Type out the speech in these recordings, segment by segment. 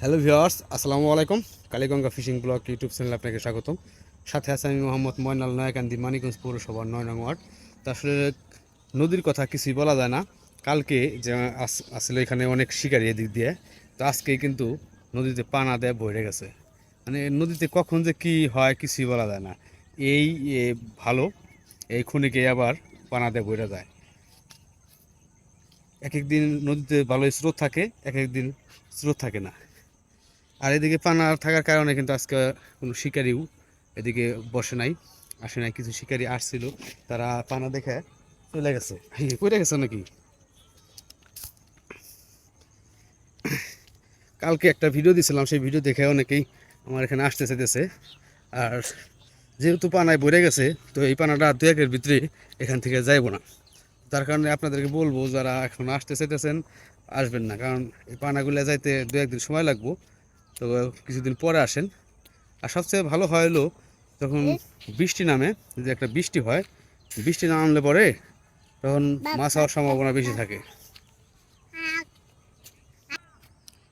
Hello viewers আসসালামু আলাইকুম। Kaliganga fishing blog YouTube চ্যানেলে আপনাকে স্বাগতম। সাথে আছে আমি মোহাম্মদ ময়নাল নয়াকান্দি, মানিকগঞ্জ পৌরসভার নয় নং ওয়ার্ড। তো আসলে নদীর কথা কিছুই বলা যায় না। কালকে যে আস- আসলে এখানে অনেক শিকারি এদিক দিয়ে। তো আজকে কিন্তু নদীতে পানা দেয় বইরে গেছে। মানে নদীতে কখন যে কি হয় কিছুই বলা যায় না। এই ভালো, এই খুনিকে আবার পানা দেয় বইরা যায়। এক এক দিন নদীতে ভালো স্রোত থাকে এক এক দিন স্রোত থাকে না। আর এদিকে পানা থাকার কারণে কিন্তু আজকে কোনো শিকারিও এদিকে বসে নাই, আসে নাই, কিছু শিকারি আসছিল, তারা পানা দেখে চলে গেছে। পড়ে গেছে নাকি? কালকে একটা ভিডিও দিছিলাম, সেই ভিডিও দেখে অনেকেই আমার এখানে আসতে চাইতেছে। আর যেহেতু পানায় ভরে গেছে, তো এই পানাটা দু একের ভিতরে এখান থেকে যাইব না। তার কারণে আপনাদেরকে বলব, যারা এখন আসতে চাইতেছেন, আসবেন না। কারণ এই পানাগুলো যাইতে দু একদিন সময় লাগবো। তো কিছুদিন পরে আসেন। আর সবচেয়ে ভালো হয় হলো যখন বৃষ্টি নামে যদি একটা বৃষ্টি হয়, বৃষ্টি না নামলে পরে তখন মাছ হওয়ার সম্ভাবনা বেশি থাকে।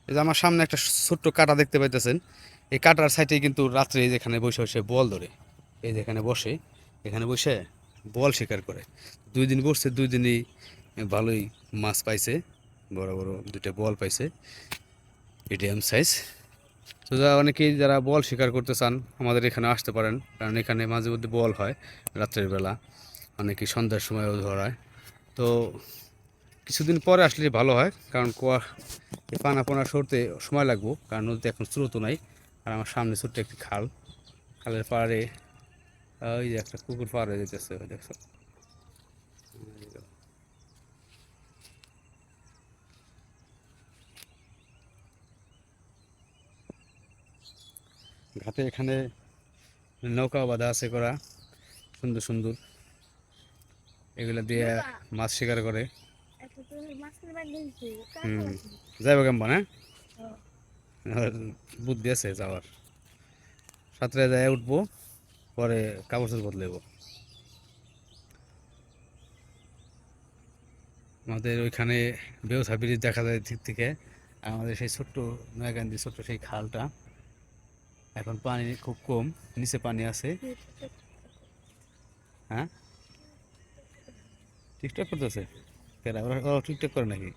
এই যে আমার সামনে একটা ছোট্ট কাটা দেখতে পাইতেছেন। এই কাটার সাইডে কিন্তু রাত্রে যেখানে বসে বসে বল ধরে। এই যেখানে বসে, এখানে বসে বল শিকার করে। দুই দিন বসছে, দুই দিনই ভালোই মাছ পাইছে, বড় বড় দুটো বল পাইছে। Medium size. তো যারা অনেকেই যারা বল শিকার করতে চান, আমাদের এখানে আসতে পারেন। কারণ এখানে মাঝে মধ্যে বল হয় রাত্রের বেলা অনেকেই সন্ধ্যার সময়ও ধরায়। তো কিছুদিন পরে আসলে ভালো হয়, কারণ কুয়া পানা পোনা সরতে সময় লাগবো, কারণ নদীতে এখন স্রোত নাই, আর আমার সামনে ছোট্ট একটি খাল। খালের পাড়ে ওই যে একটা কুকুর হয়ে যেতেছে, ওই দেখছ? ঘাটে এখানে নৌকা বাঁধা আছে করা, সুন্দর সুন্দর। এগুলা দিয়ে মাছ শিকার করে। হুম, যাইব কেমন হ্যাঁ? বুদ্ধি আছে যাওয়ার। সাঁতরে যায় উঠবো, পরে কাপড় চোপড় বদলেব আমাদের ওইখানে বেউসা ব্রিজ দেখা যায় দিক থেকে। আমাদের সেই ছোট্ট নয়াকান্দি ছোট্ট সেই খালটা। এখন পানি খুব কম, নিচে পানি আছে। হ্যাঁ? টিকটক করতেছে? কেরা ওরা ওরা টিকটক করে নাকি?